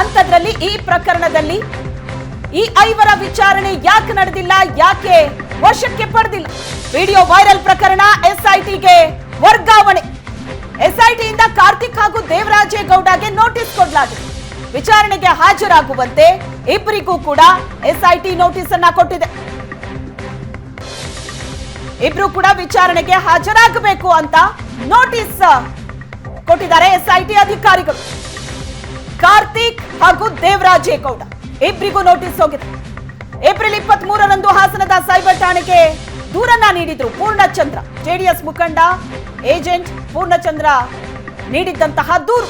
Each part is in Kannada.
ಅಂಥದ್ರಲ್ಲಿ ಈ ಪ್ರಕರಣದಲ್ಲಿ ಈ ಐವರ ವಿಚಾರಣೆ ಯಾಕೆ ನಡೆದಿಲ್ಲ, ಯಾಕೆ ವಶಕ್ಕೆ ಪಡೆದಿಲ್ಲ? ವಿಡಿಯೋ ವೈರಲ್ ಪ್ರಕರಣ ಎಸ್ಐಟಿಗೆ ವರ್ಗಾವಣೆ. ಎಸ್ಐಟಿಯಿಂದ ಕಾರ್ತಿಕ್ ಹಾಗೂ ದೇವರಾಜೇಗೌಡಗೆ ನೋಟಿಸ್ ಕೊಡಲಾಗಿದೆ. ವಿಚಾರಣೆಗೆ ಹಾಜರಾಗುವಂತೆ ಇಬ್ಬರಿಗೂ ಕೂಡ ಎಸ್ಐಟಿ ನೋಟಿಸ್ ಅನ್ನ ಕೊಟ್ಟಿದೆ. ಇಬ್ರು ಕೂಡ ವಿಚಾರಣೆಗೆ ಹಾಜರಾಗಬೇಕು ಅಂತ ನೋಟಿಸ್ ಕೊಟ್ಟಿದ್ದಾರೆ ಎಸ್ಐಟಿ ಅಧಿಕಾರಿಗಳು. ಕಾರ್ತಿಕ್ ಹಾಗೂ ದೇವರಾಜೇಗೌಡ ಇಬ್ಬರಿಗೂ ನೋಟಿಸ್ ಹೋಗಿದೆ. ಏಪ್ರಿಲ್ ಇಪ್ಪತ್ತ್ ಮೂರರಂದು ಹಾಸನದ ಸೈಬರ್ ಠಾಣೆಗೆ ದೂರನ್ನ ನೀಡಿದ್ರು ಪೂರ್ಣಚಂದ್ರ. ಜೆಡಿಎಸ್ ಮುಖಂಡ, ಏಜೆಂಟ್ ಪೂರ್ಣಚಂದ್ರ ನೀಡಿದ್ದಂತಹ ದೂರು.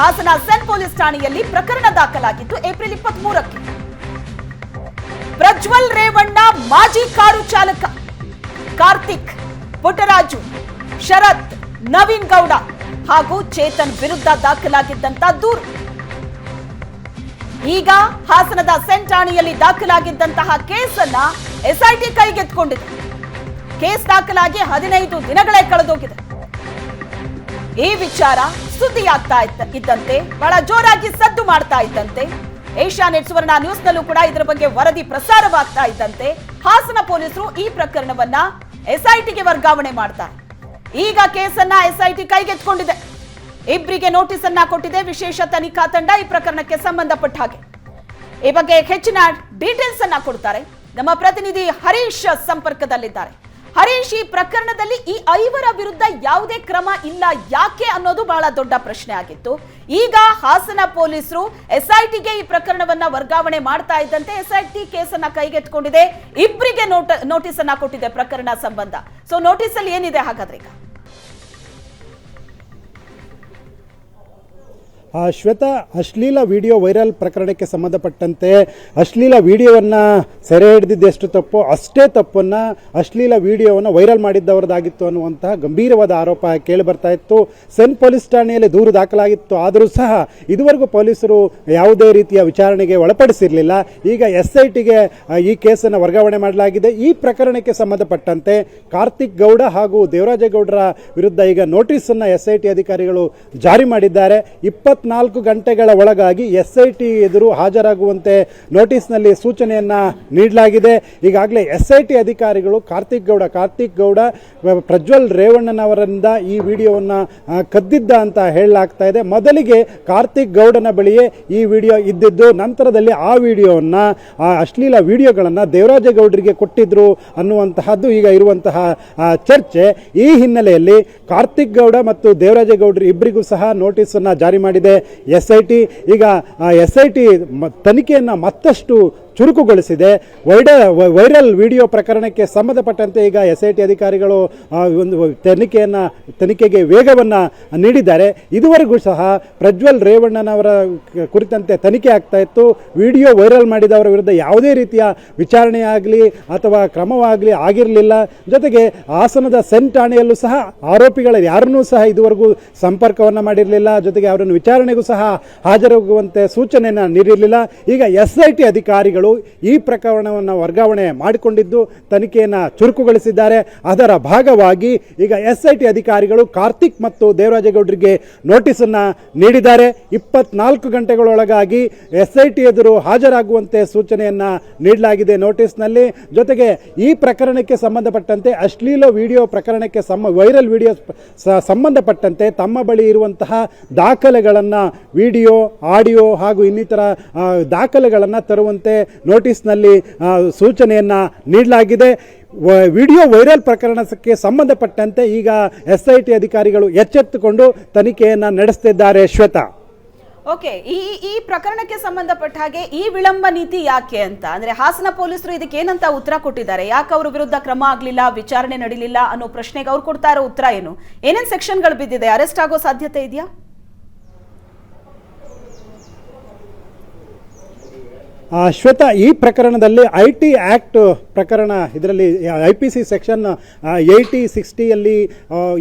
ಹಾಸನ ಸೆನ್ ಪೊಲೀಸ್ ಠಾಣೆಯಲ್ಲಿ ಪ್ರಕರಣ ದಾಖಲಾಗಿದ್ದು ಏಪ್ರಿಲ್ ಇಪ್ಪತ್ತ್ ಮೂರಕ್ಕೆ ಪ್ರಜ್ವಲ್ ರೇವಣ್ಣ ಮಾಜಿ ಕಾರು ಚಾಲಕ. ಕಾರ್ತಿಕ್, ಪುಟ್ಟರಾಜು, ಶರತ್, ನವೀನ್ ಗೌಡ ಹಾಗೂ ಚೇತನ್ ವಿರುದ್ಧ ದಾಖಲಾಗಿದ್ದಂತಹ ದೂರು. ಈಗ ಹಾಸನದ ಸೆಂಟ್ ದಾಖಲಾಗಿದ್ದಂತಹ ಕೇಸನ್ನ ಎಸ್ಐಟಿ ಕೈಗೆತ್ಕೊಂಡಿದೆ ಕೇಸ್ ದಾಖಲಾಗಿ ಹದಿನೈದು ದಿನಗಳೇ ಕಳೆದೋಗಿದೆ. ಈ ವಿಚಾರ ಸುದ್ದಿಯಾಗ್ತಾ ಇದ್ದ ಇದ್ದಂತೆ, ಬಹಳ ಜೋರಾಗಿ ಸದ್ದು ಮಾಡ್ತಾ ಇದ್ದಂತೆ, ಏಷ್ಯಾ ನೆಟ್ ಸುವರ್ಣ ನ್ಯೂಸ್ ನಲ್ಲೂ ಕೂಡ ಇದರ ಬಗ್ಗೆ ವರದಿ ಪ್ರಸಾರವಾಗ್ತಾ ಇದ್ದಂತೆ, ಹಾಸನ ಪೊಲೀಸರು ಈ ಪ್ರಕರಣವನ್ನ ಎಸ್ಐಟಿಗೆ ವರ್ಗಾವಣೆ ಮಾಡ್ತಾರೆ. ಈಗ ಕೇಸನ್ನ ಎಸ್ಐಟಿ ಕೈಗೆತ್ಕೊಂಡಿದೆ ಇಬ್ಬರಿಗೆ ನೋಟಿಸ್ ಅನ್ನ ಕೊಟ್ಟಿದೆ. ವಿಶೇಷ ತನಿಖಾ ತಂಡ ಈ ಪ್ರಕರಣಕ್ಕೆ ಸಂಬಂಧಪಟ್ಟ ಹಾಗೆ. ಈ ಬಗ್ಗೆ ಹೆಚ್ಚಿನ ಡೀಟೇಲ್ಸ್ ಅನ್ನ ಕೊಡ್ತಾರೆ. ನಮ್ಮ ಪ್ರತಿನಿಧಿ ಹರೀಶ್ ಸಂಪರ್ಕದಲ್ಲಿದ್ದಾರೆ. ಹರೀಶ್, ಈ ಪ್ರಕರಣದಲ್ಲಿ ಈ ಐವರ ವಿರುದ್ಧ ಯಾವುದೇ ಕ್ರಮ ಇಲ್ಲ. ಯಾಕೆ ಅನ್ನೋದು ಬಹಳ ದೊಡ್ಡ ಪ್ರಶ್ನೆ ಆಗಿತ್ತು. ಈಗ ಹಾಸನ ಪೊಲೀಸರು ಎಸ್ಐಟಿಗೆ ಈ ಪ್ರಕರಣವನ್ನ ವರ್ಗಾವಣೆ ಮಾಡ್ತಾ ಇದ್ದಂತೆ ಎಸ್ಐಟಿ ಕೇಸನ್ನ ಕೈಗೆತ್ತಿಕೊಂಡಿದೆ. ಇಬ್ಬರಿಗೆ ನೋಟ ನೋಟಿಸ್ ಅನ್ನ ಕೊಟ್ಟಿದೆ ಪ್ರಕರಣ ಸಂಬಂಧ. ಸೊ ನೋಟಿಸ್ ಅಲ್ಲಿ ಏನಿದೆ ಹಾಗಾದ್ರೆ ಈಗ? ಆ ಶ್ವೇತಾ, ಅಶ್ಲೀಲ ವಿಡಿಯೋ ವೈರಲ್ ಪ್ರಕರಣಕ್ಕೆ ಸಂಬಂಧಪಟ್ಟಂತೆ ಅಶ್ಲೀಲ ವಿಡಿಯೋವನ್ನು ಸೆರೆ ಹಿಡಿದಿದ್ದೆಷ್ಟು ತಪ್ಪು ಅಷ್ಟೇ ತಪ್ಪನ್ನು ಅಶ್ಲೀಲ ವಿಡಿಯೋವನ್ನು ವೈರಲ್ ಮಾಡಿದ್ದವರದಾಗಿತ್ತು ಅನ್ನುವಂತಹ ಗಂಭೀರವಾದ ಆರೋಪ ಕೇಳಿ ಬರ್ತಾ ಇತ್ತು. ಸೆನ್ ಪೊಲೀಸ್ ಠಾಣೆಯಲ್ಲಿ ದೂರು ದಾಖಲಾಗಿತ್ತು. ಆದರೂ ಸಹ ಇದುವರೆಗೂ ಪೊಲೀಸರು ಯಾವುದೇ ರೀತಿಯ ವಿಚಾರಣೆಗೆ ಒಳಪಡಿಸಿರಲಿಲ್ಲ. ಈಗ ಎಸ್ ಐ ಟಿಗೆ ಈ ಕೇಸನ್ನು ವರ್ಗಾವಣೆ ಮಾಡಲಾಗಿದೆ. ಈ ಪ್ರಕರಣಕ್ಕೆ ಸಂಬಂಧಪಟ್ಟಂತೆ ಕಾರ್ತಿಕ್ ಗೌಡ ಹಾಗೂ ದೇವರಾಜೇಗೌಡರ ವಿರುದ್ಧ ಈಗ ನೋಟಿಸನ್ನು ಎಸ್ ಐ ಟಿ ಅಧಿಕಾರಿಗಳು ಜಾರಿ ಮಾಡಿದ್ದಾರೆ. ಇಪ್ಪತ್ನಾಲ್ಕು ಗಂಟೆಗಳ ಒಳಗಾಗಿ ಎಸ್ ಐ ಟಿ ಎದುರು ಹಾಜರಾಗುವಂತೆ ನೋಟಿಸ್ನಲ್ಲಿ ಸೂಚನೆಯನ್ನು ನೀಡಲಾಗಿದೆ. ಈಗಾಗಲೇ ಎಸ್ ಐ ಟಿ ಅಧಿಕಾರಿಗಳು ಕಾರ್ತಿಕ್ ಗೌಡ ಕಾರ್ತಿಕ್ ಗೌಡ ಪ್ರಜ್ವಲ್ ರೇವಣ್ಣನವರಿಂದ ಈ ವಿಡಿಯೋವನ್ನು ಕದ್ದಿದ್ದ ಅಂತ ಹೇಳಲಾಗ್ತಾ ಇದೆ. ಮೊದಲಿಗೆ ಕಾರ್ತಿಕ್ ಗೌಡನ ಬಳಿಯೇ ಈ ವಿಡಿಯೋ ಇದ್ದಿದ್ದು, ನಂತರದಲ್ಲಿ ಆ ವಿಡಿಯೋವನ್ನು, ಆ ಅಶ್ಲೀಲ ವಿಡಿಯೋಗಳನ್ನು ದೇವರಾಜೇಗೌಡರಿಗೆ ಕೊಟ್ಟಿದ್ರು ಅನ್ನುವಂತಹದ್ದು ಈಗ ಇರುವಂತಹ ಚರ್ಚೆ. ಈ ಹಿನ್ನೆಲೆಯಲ್ಲಿ ಕಾರ್ತಿಕ್ ಗೌಡ ಮತ್ತು ದೇವರಾಜೇಗೌಡರು ಇಬ್ಬರಿಗೂ ಸಹ ನೋಟಿಸನ್ನು ಜಾರಿ ಮಾಡಿದೆ. ಎಸ್ ಐ ಟಿ ಈಗ ಎಸ್ ಐ ಟಿ ತನಿಖೆಯನ್ನು ಮತ್ತಷ್ಟು ಚುರುಕುಗೊಳಿಸಿದೆ. ವೈಡ ವೈರಲ್ ವಿಡಿಯೋ ಪ್ರಕರಣಕ್ಕೆ ಸಂಬಂಧಪಟ್ಟಂತೆ ಈಗ ಎಸ್ ಐ ಟಿ ಅಧಿಕಾರಿಗಳು ಒಂದು ತನಿಖೆಯನ್ನು, ತನಿಖೆಗೆ ವೇಗವನ್ನು ನೀಡಿದ್ದಾರೆ. ಇದುವರೆಗೂ ಸಹ ಪ್ರಜ್ವಲ್ ರೇವಣ್ಣನವರ ಕುರಿತಂತೆ ತನಿಖೆ ಆಗ್ತಾ ಇತ್ತು. ವಿಡಿಯೋ ವೈರಲ್ ಮಾಡಿದವರ ವಿರುದ್ಧ ಯಾವುದೇ ರೀತಿಯ ವಿಚಾರಣೆ ಆಗಲಿ ಅಥವಾ ಕ್ರಮವಾಗಲಿ ಆಗಿರಲಿಲ್ಲ. ಜೊತೆಗೆ ಹಾಸನದ ಸೆನ್ ಠಾಣೆಯಲ್ಲೂ ಸಹ ಆರೋಪಿಗಳ ಯಾರನ್ನೂ ಸಹ ಇದುವರೆಗೂ ಸಂಪರ್ಕವನ್ನು ಮಾಡಿರಲಿಲ್ಲ. ಜೊತೆಗೆ ಅವರನ್ನು ವಿಚಾರಣೆಗೂ ಸಹ ಹಾಜರಾಗುವಂತೆ ಸೂಚನೆಯನ್ನು ನೀಡಿರಲಿಲ್ಲ. ಈಗ ಎಸ್ ಐ ಟಿ ಅಧಿಕಾರಿಗಳು ಈ ಪ್ರಕರಣವನ್ನು ವರ್ಗಾವಣೆ ಮಾಡಿಕೊಂಡಿದ್ದು, ತನಿಖೆಯನ್ನು ಚುರುಕುಗೊಳಿಸಿದ್ದಾರೆ. ಅದರ ಭಾಗವಾಗಿ ಈಗ ಎಸ್ ಐ ಟಿ ಅಧಿಕಾರಿಗಳು ಕಾರ್ತಿಕ್ ಮತ್ತು ದೇವರಾಜೇಗೌಡರಿಗೆ ನೋಟಿಸನ್ನು ನೀಡಿದ್ದಾರೆ. ಇಪ್ಪತ್ನಾಲ್ಕು ಗಂಟೆಗಳೊಳಗಾಗಿ ಎಸ್ ಐ ಟಿ ಎದುರು ಹಾಜರಾಗುವಂತೆ ಸೂಚನೆಯನ್ನು ನೀಡಲಾಗಿದೆ ನೋಟಿಸ್ನಲ್ಲಿ. ಜೊತೆಗೆ ಈ ಪ್ರಕರಣಕ್ಕೆ ಸಂಬಂಧಪಟ್ಟಂತೆ ಅಶ್ಲೀಲ ವಿಡಿಯೋ ಪ್ರಕರಣಕ್ಕೆ ಸಮ, ವೈರಲ್ ವಿಡಿಯೋ ಸಂಬಂಧಪಟ್ಟಂತೆ ತಮ್ಮ ಬಳಿ ಇರುವಂತಹ ದಾಖಲೆಗಳನ್ನು ವಿಡಿಯೋ, ಆಡಿಯೋ ಹಾಗೂ ಇನ್ನಿತರ ದಾಖಲೆಗಳನ್ನು ತರುವಂತೆ ನೋಟಿಸ್ನಲ್ಲಿ ಸೂಚನೆಯನ್ನು ನೀಡಲಾಗಿದೆ. ವಿಡಿಯೋ ವೈರಲ್ ಪ್ರಕರಣಕ್ಕೆ ಸಂಬಂಧಪಟ್ಟಂತೆ ಈಗ ಎಸ್ ಐ ಟಿ ಅಧಿಕಾರಿಗಳು ಎಚ್ಚೆತ್ತುಕೊಂಡು ತನಿಖೆಯನ್ನು ನಡೆಸುತ್ತಿದ್ದಾರೆ ಶ್ವೇತಾ. ಓಕೆ, ಈ ಈ ಪ್ರಕರಣಕ್ಕೆ ಸಂಬಂಧಪಟ್ಟ ಹಾಗೆ ಈ ವಿಳಂಬ ನೀತಿ ಯಾಕೆ ಅಂತ? ಅಂದ್ರೆ ಹಾಸನ ಪೊಲೀಸರು ಇದಕ್ಕೆ ಏನಂತ ಉತ್ತರ ಕೊಟ್ಟಿದ್ದಾರೆ? ಯಾಕೆ ಅವ್ರ ವಿರುದ್ಧ ಕ್ರಮ ಆಗ್ಲಿಲ್ಲ, ವಿಚಾರಣೆ ನಡೀಲಿಲ್ಲ ಅನ್ನೋ ಪ್ರಶ್ನೆಗೆ ಅವ್ರು ಕೊಡ್ತಾ ಇರೋ ಉತ್ತರ ಏನು? ಏನೇನ್ ಸೆಕ್ಷನ್ಗಳು ಬಿದ್ದಿದೆ? ಅರೆಸ್ಟ್ ಆಗೋ ಸಾಧ್ಯತೆ ಇದೆಯಾ? ಶ್ವೇತಾ, ಈ ಪ್ರಕರಣದಲ್ಲಿ ಐ ಟಿ ಆ್ಯಕ್ಟ್ ಪ್ರಕರಣ ಇದರಲ್ಲಿ, I P C section eighty, ಸಿಕ್ಸ್ಟಿಯಲ್ಲಿ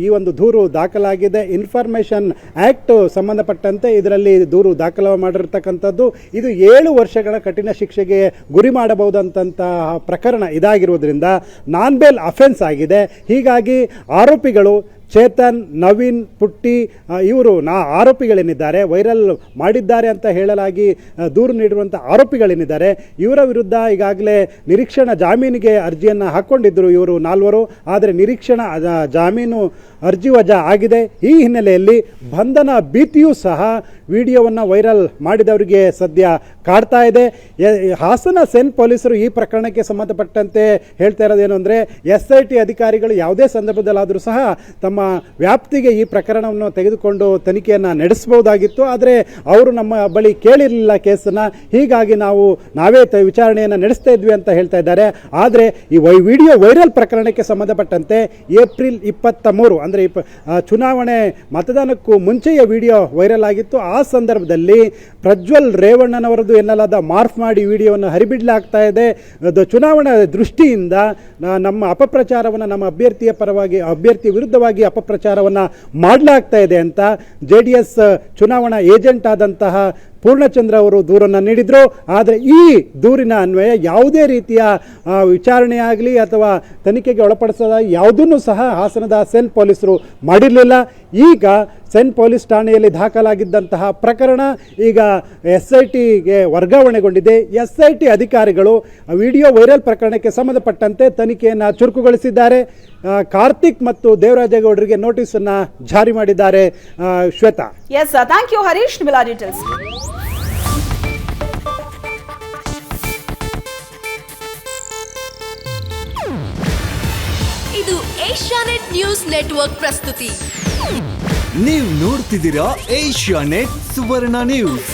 ಈ ಒಂದು ದೂರು ದಾಖಲಾಗಿದೆ. ಇನ್ಫಾರ್ಮೇಷನ್ ಆ್ಯಕ್ಟ್ ಸಂಬಂಧಪಟ್ಟಂತೆ ಇದರಲ್ಲಿ ದೂರು ದಾಖಲು ಮಾಡಿರ್ತಕ್ಕಂಥದ್ದು. ಇದು ಏಳು ವರ್ಷಗಳ ಕಠಿಣ ಶಿಕ್ಷೆಗೆ ಗುರಿ ಮಾಡಬಹುದಂತಹ ಪ್ರಕರಣ ಇದಾಗಿರುವುದರಿಂದ ನಾನ್ ಬೇಲ್ ಅಫೆನ್ಸ್ ಆಗಿದೆ. ಹೀಗಾಗಿ ಆರೋಪಿಗಳು ಚೇತನ್, ನವೀನ್, ಪುಟ್ಟಿ ಇವರು ನಾ ಆರೋಪಿಗಳೇನಿದ್ದಾರೆ, ವೈರಲ್ ಮಾಡಿದ್ದಾರೆ ಅಂತ ಹೇಳಲಾಗಿ ದೂರು ನೀಡಿರುವಂಥ ಆರೋಪಿಗಳೇನಿದ್ದಾರೆ, ಇವರ ವಿರುದ್ಧ ಈಗಾಗಲೇ ನಿರೀಕ್ಷಣಾ ಜಾಮೀನಿಗೆ ಅರ್ಜಿಯನ್ನು ಹಾಕ್ಕೊಂಡಿದ್ದರು ಇವರು ನಾಲ್ವರು, ಆದರೆ ನಿರೀಕ್ಷಣಾ ಜಾಮೀನು ಅರ್ಜಿ ವಜಾ ಆಗಿದೆ. ಈ ಹಿನ್ನೆಲೆಯಲ್ಲಿ ಬಂಧನ ಭೀತಿಯೂ ಸಹ ವಿಡಿಯೋವನ್ನು ವೈರಲ್ ಮಾಡಿದವರಿಗೆ ಸದ್ಯ ಕಾಡ್ತಾ ಇದೆ. ಹಾಸನ ಸೆನ್ ಪೊಲೀಸರು ಈ ಪ್ರಕರಣಕ್ಕೆ ಸಂಬಂಧಪಟ್ಟಂತೆ ಹೇಳ್ತಾ ಇರೋದೇನು ಅಂದರೆ ಎಸ್ ಐ ಟಿ ಅಧಿಕಾರಿಗಳು ಯಾವುದೇ ಸಂದರ್ಭದಲ್ಲಾದರೂ ಸಹ ತಮ್ಮ ವ್ಯಾಪ್ತಿಗೆ ಈ ಪ್ರಕರಣವನ್ನು ತೆಗೆದುಕೊಂಡು ತನಿಖೆಯನ್ನು ನಡೆಸಬಹುದಾಗಿತ್ತು. ಆದರೆ ಅವರು ನಮ್ಮ ಬಳಿ ಕೇಳಿರಲಿಲ್ಲ ಕೇಸನ್ನು. ಹೀಗಾಗಿ ನಾವು ನಾವೇ ತ ವಿಚಾರಣೆಯನ್ನು ನಡೆಸ್ತಾ ಇದ್ವಿ ಅಂತ ಹೇಳ್ತಾ ಇದ್ದಾರೆ. ಆದರೆ ಈ ವೈ ವಿಡಿಯೋ ವೈರಲ್ ಪ್ರಕರಣಕ್ಕೆ ಸಂಬಂಧಪಟ್ಟಂತೆ ಏಪ್ರಿಲ್ ಇಪ್ಪತ್ತ ಮೂರು ಅಂದರೆ ಇಪ್ಪ ಚುನಾವಣೆ ಮತದಾನಕ್ಕೂ ಮುಂಚೆಯ ವಿಡಿಯೋ ವೈರಲ್ ಆಗಿತ್ತು. ಆ ಸಂದರ್ಭದಲ್ಲಿ ಪ್ರಜ್ವಲ್ ರೇವಣ್ಣನವರದು ಎನ್ನಲಾದ ಮಾರ್ಫ್ ಮಾಡಿ ವಿಡಿಯೋವನ್ನು ಹರಿಬಿಡಲಾಗ್ತಾ ಇದೆ. ಅದು ಚುನಾವಣಾ ದೃಷ್ಟಿಯಿಂದ ನಮ್ಮ ಅಪಪ್ರಚಾರವನ್ನು ನಮ್ಮ ಅಭ್ಯರ್ಥಿಯ ಪರವಾಗಿ, ಅಭ್ಯರ್ಥಿ ವಿರುದ್ಧವಾಗಿ ಅಪಪ್ರಚಾರವನ್ನು ಮಾಡಲಾಗ್ತಾ ಇದೆ ಅಂತ ಜೆ ಚುನಾವಣಾ ಏಜೆಂಟ್ ಆದಂತಹ ಪೂರ್ಣಚಂದ್ರ ಅವರು ದೂರನ್ನು ನೀಡಿದರು. ಆದರೆ ಈ ದೂರಿನ ಅನ್ವಯ ಯಾವುದೇ ರೀತಿಯ ವಿಚಾರಣೆಯಾಗಲಿ ಅಥವಾ ತನಿಖೆಗೆ ಒಳಪಡಿಸದ ಯಾವುದನ್ನು ಸಹ ಹಾಸನದ ಸೆನ್ ಪೊಲೀಸರು ಮಾಡಿರಲಿಲ್ಲ. ಈಗ ಸೆನ್ ಪೊಲೀಸ್ ಠಾಣೆಯಲ್ಲಿ ದಾಖಲಾಗಿದ್ದಂತಹ ಪ್ರಕರಣ ಈಗ ಎಸ್ ಐ ಟಿಗೆ ವರ್ಗಾವಣೆಗೊಂಡಿದೆ. ಎಸ್ ಐ ಟಿ ಅಧಿಕಾರಿಗಳು ವಿಡಿಯೋ ವೈರಲ್ ಪ್ರಕರಣಕ್ಕೆ ಸಂಬಂಧಪಟ್ಟಂತೆ ತನಿಖೆಯನ್ನು ಚುರುಕುಗೊಳಿಸಿದ್ದಾರೆ. ಕಾರ್ತಿಕ್ ಮತ್ತು ದೇವರಾಜೇಗೌಡರಿಗೆ ನೋಟಿಸನ್ನು ಜಾರಿ ಮಾಡಿದ್ದಾರೆ Shweta. Yes thank you Harish ನಿಮ್ಮೆಲ್ಲ ಡೀಟೇಲ್ಸ್ ಇದು ಏಷ್ಯಾನೆಟ್ ನ್ಯೂಸ್ ನೆಟ್ವರ್ಕ್ ಪ್ರಸ್ತುತಿ. ನೀವು ನೋಡ್ತಿದ್ದೀರಾ ಏಷ್ಯಾನೆಟ್ ಸುವರ್ಣ ನ್ಯೂಸ್.